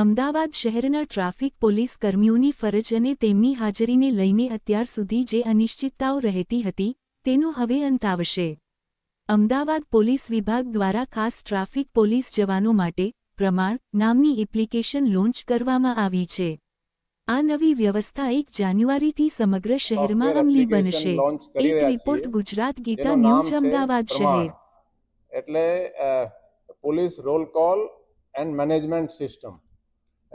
અમદાવાદ શહેરના traffic police કર્મીઓની ફરજ અને તેમની હાજરીને લઈને અત્યાર સુધી જે અનિશ્ચિતતાઓ રહેતી હતી તેનો હવે અંત આવશે. અમદાવાદ પોલીસ વિભાગ દ્વારા ખાસ ટ્રાફિક પોલીસ જવાનો માટે પ્રમાણ નામની એપ્લિકેશન લોન્ચ કરવામાં આવી છે. આ નવી વ્યવસ્થા એક જાન્યુઆરીથી સમગ્ર શહેરમાં અમલી બનશે. એક રિપોર્ટ ગુજરાત ગીતા ન્યૂઝ અમદાવાદ શહેર. એટલે police roll call and management system.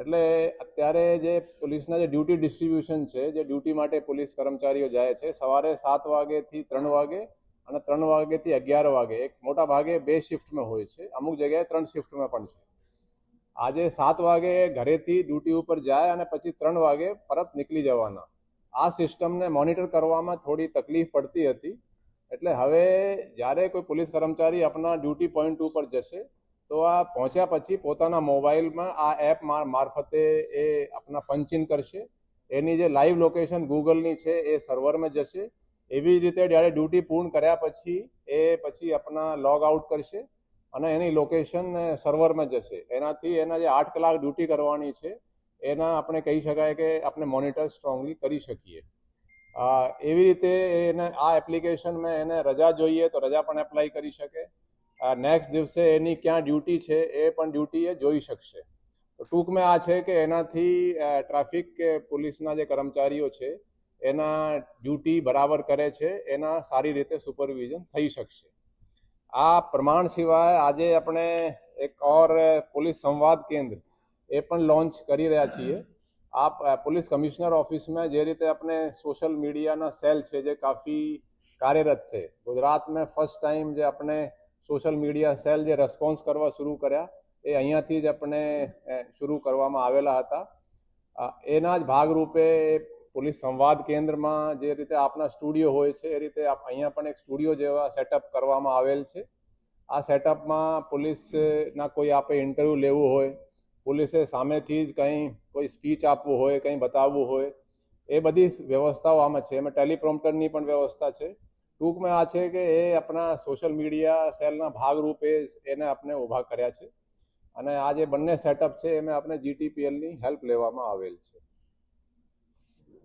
એટલે અત્યારે જે પોલીસના જે ડ્યુટી ડિસ્ટ્રીબ્યુશન છે, જે ડ્યુટી માટે પોલીસ કર્મચારીઓ જાય છે, સવારે સાત વાગેથી ત્રણ વાગે અને ત્રણ વાગેથી અગિયાર વાગે, એક મોટા ભાગે બે શિફ્ટમાં હોય છે. અમુક જગ્યાએ ત્રણ શિફ્ટમાં પણ છે. આજે સાત વાગે ઘરેથી ડ્યુટી ઉપર જાય અને પછી ત્રણ વાગે પરત નીકળી જવાના. આ સિસ્ટમને મોનિટર કરવામાં થોડી તકલીફ પડતી હતી. એટલે હવે જ્યારે કોઈ પોલીસ કર્મચારી આપણા ડ્યુટી પોઈન્ટ ઉપર જશે તો આ પહોંચ્યા પછી પોતાના મોબાઈલમાં આ એપ મારફતે એ આપણા પંચિન કરશે. એની જે લાઈવ લોકેશન ગૂગલની છે એ સર્વરમાં જશે. એવી જ રીતે જ્યારે ડ્યુટી પૂર્ણ કર્યા પછી એ પછી આપણા લોગ આઉટ કરશે અને એની લોકેશન સર્વરમાં જશે. એનાથી એના જે આઠ કલાક ડ્યુટી કરવાની છે એના આપણે કહી શકાય કે આપણે મોનિટર સ્ટ્રોંગલી કરી શકીએ. એવી રીતે એને આ એપ્લિકેશનમાં એને રજા જોઈએ તો રજા પણ એપ્લાય કરી શકે. નેક્સ્ટ દિવસે એની ક્યાં ડ્યુટી છે એ પણ ડ્યુટી એ જોઈ શકશે. તો ટૂંકમાં આ છે કે એનાથી ટ્રાફિક કે પોલીસના જે કર્મચારીઓ છે, એના ડ્યુટી બરાબર કરે છે, એના સારી રીતે સુપરવિઝન થઈ શકશે. આ પ્રમાણ સિવાય આજે આપણે એક ઓર પોલીસ સંવાદ કેન્દ્ર એ પણ લોન્ચ કરી રહ્યા છીએ. આપ પોલીસ કમિશનર ઓફિસમાં જે રીતે આપણે સોશિયલ મીડિયાના સેલ છે જે કાફી કાર્યરત છે. ગુજરાતમાં ફર્સ્ટ ટાઈમ જે આપણે સોશિયલ મીડિયા સેલ જે રેસ્પોન્સ કરવા શરૂ કર્યા, એ અહીંયાથી જ આપણે શરૂ કરવામાં આવેલા હતા. એના જ ભાગરૂપે પોલીસ સંવાદ કેન્દ્રમાં જે રીતે આપના સ્ટુડિયો હોય છે, એ રીતે અહીંયા પણ એક સ્ટુડિયો જેવા સેટઅપ કરવામાં આવેલ છે. આ સેટઅપમાં પોલીસના કોઈ આપે ઇન્ટરવ્યૂ લેવું હોય, પોલીસે સામેથી જ કંઈ, કોઈ સ્પીચ આપવું હોય, કંઈ બતાવવું હોય, એ બધી વ્યવસ્થાઓ આમાં છે. એમાં ટેલિપ્રોમ્પ્ટરની પણ વ્યવસ્થા છે. ટૂંકમાં આ છે કે એ આપણા સોશિયલ મીડિયા સેલના ભાગરૂપે એને આપણે ઊભા કર્યા છે. અને આ જે બંને સેટઅપ છે, એમાં આપણે જીટીપીએલની હેલ્પ લેવામાં આવેલ છે.